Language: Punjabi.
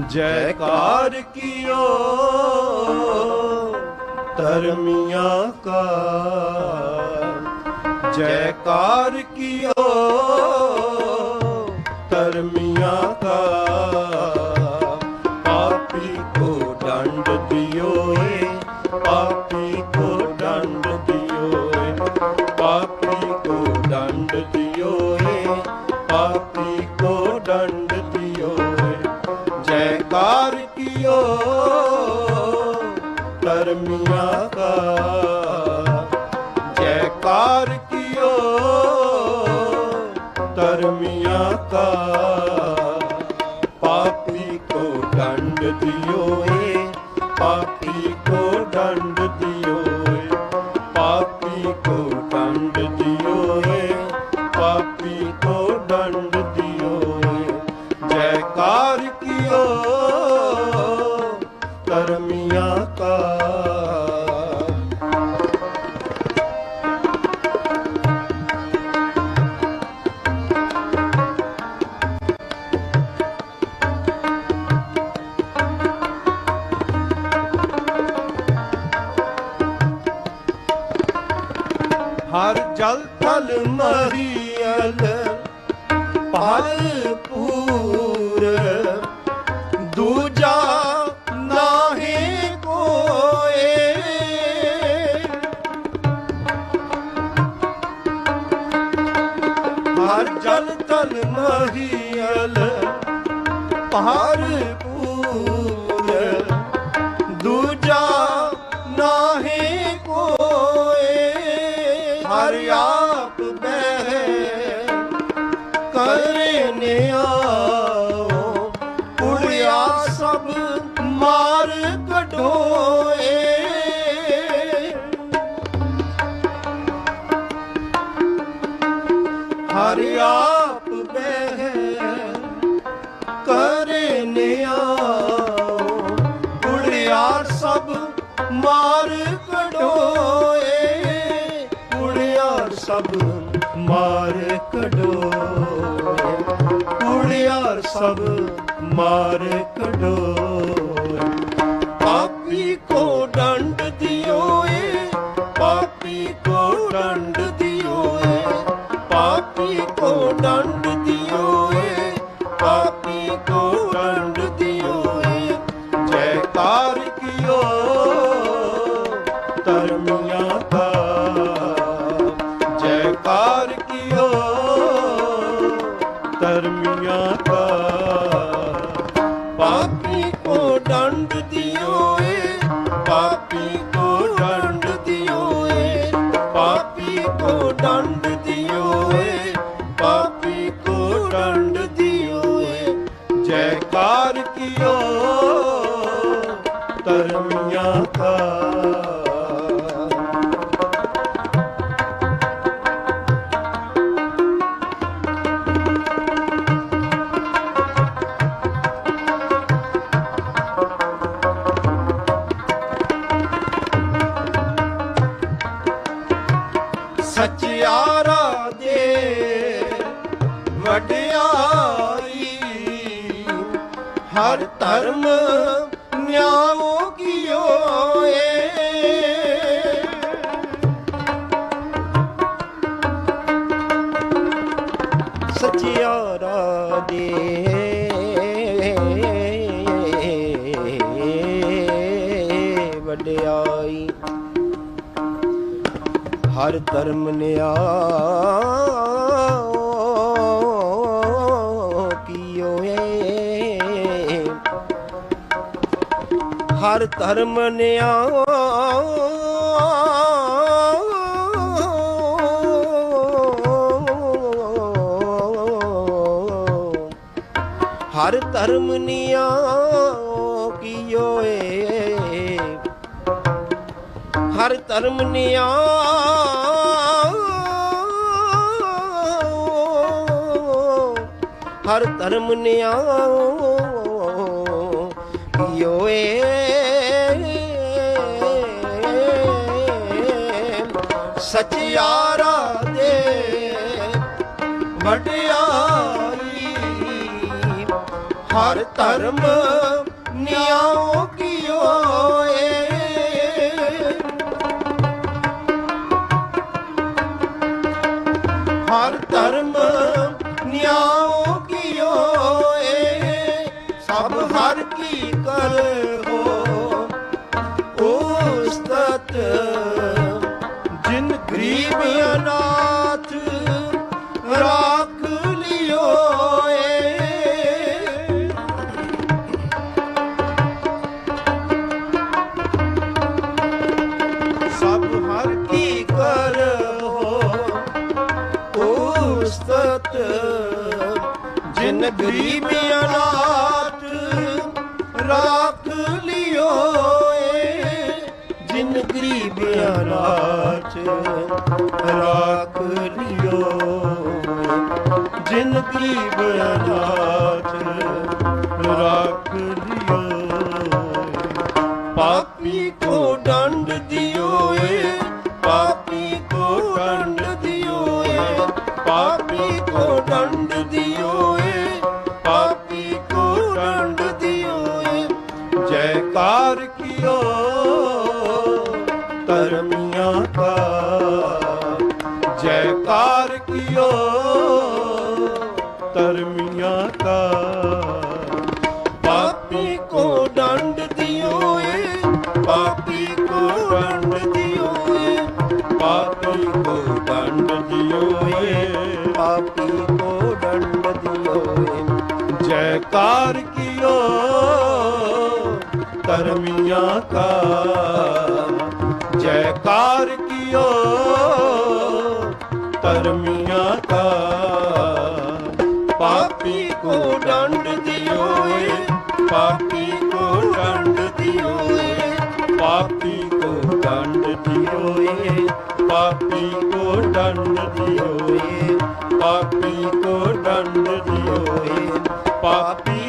ਜੈਕਾਰ ਕੀਓ, ਧਰਮੀਆਂ ਕਾ। ਜੈਕਾਰ ਕੀਓ, ਧਰਮੀਆਂ ਕਾ। ਪਾਪੀ ਕੋ ਦੰਡ ਦਿਓ ਏ ਪਾਪੀ ਕੋ ਦੰਡ ਦਿਓ ਏ ਪਾਪੀ ਕੋ ਦੰਡ ਦਿਓ ਏ ਪਾਪੀ ਕੋ ਦੰਡ ਜੈਕਾਰ ਕੀਓ, ਧਰਮੀਆਂ ਕਾ ਜੈਕਾਰ ਕੀਓ, ਧਰਮੀਆਂ ਕਾ ਪਾਪੀ ਕੋ ਦੰਡ ਦਿਓ ਏ, ਪਾਪੀ ਕੋ ਦੰਡ ਹਰ ਜਲ ਥਲ ਮਹੀਲ ਪਲ ਪੂਰ। ਦੂਜਾ ਨਾਹੀ ਕੋਏ। ਹਰ ਜਲ ਤਲ ਮਹੀਲ ਪਹਾੜ ਉੜਿਆ ਸਭ ਮਾਰ ਕਢੋਏ। ਉੜਿਆ ਸਭ ਮਾਰ ਕਢੋਏ। ਉੜਿਆ ਸਭ ਮਾਰ ਕਢੋਏ। ਜੈਕਾਰ ਕੀਓ ਧਰਮੀਆਂ ਕਾ ਸਚਿਆਰਾ ਦੇ ਵਡਿਆਈ ਹਰ ਧਰਮ ਨਿਆਉ ਕੀਓ ਏ। ਸਚਿਆਰਾ ਦੇ ਵਡਿਆਈ। ਹਰ ਧਰਮ ਨਿਆ ਹਰ ਧਰਮ ਨਿਆ। ਹਰ ਧਰਮ ਨਿਆ ਕੀਓ ਏ ਹਰ ਧਰਮ ਨਿਆ। ਹਰ ਧਰਮ ਨਿਆ ਓਏ ਸਚਿਆਰਾ ਦੇ ਵਡਿਆਈ ਹਰ ਧਰਮ ਨਿਆਉ ਕੀਓ ਗਰੀਬ ਅਨਾਥ ਰਾਖ ਲਿਓ ਏ। ਜਿਨ ਗਰੀਬ ਅਨਾਥ ਰਾਖ ਲਿਓ। ਜਿਨ ਗਰੀਬ ਅਨਾਥ ਰਾਖ ਲਿਓ ਪਾਪੀ ਕੋ ਡੰਡ ਦਿਓ ਏ। ਪਾਪੀ ਕੋ ਦੰਡ ਧਰਮੀਆਂ ਕਾ ਪਾਪੀ ਕੋ ਦੰਡ ਦਿਓ ਏ ਪਾਪੀ ਕੋ ਦੰਡ ਦਿਓ ਏ ਪਾਪੀ ਕੋ ਦੰਡ ਦਿਓ ਏ ਪਾਪੀ ਕੋ ਦੰਡ ਦਿਓ ਏ ਜੈਕਾਰ ਕੀਓ, ਧਰਮੀਆਂ ਕਾ ਜੈਕਾਰ ਕੀਓ, ਧਰਮੀਆਂ ਕਾ ਪਾਪੀ ਕੋ ਦੰਡ ਦਿਓ ਪਾਪੀ ਕੋ ਦੰਡ ਦਿਓ ਏ ਪਾਪੀ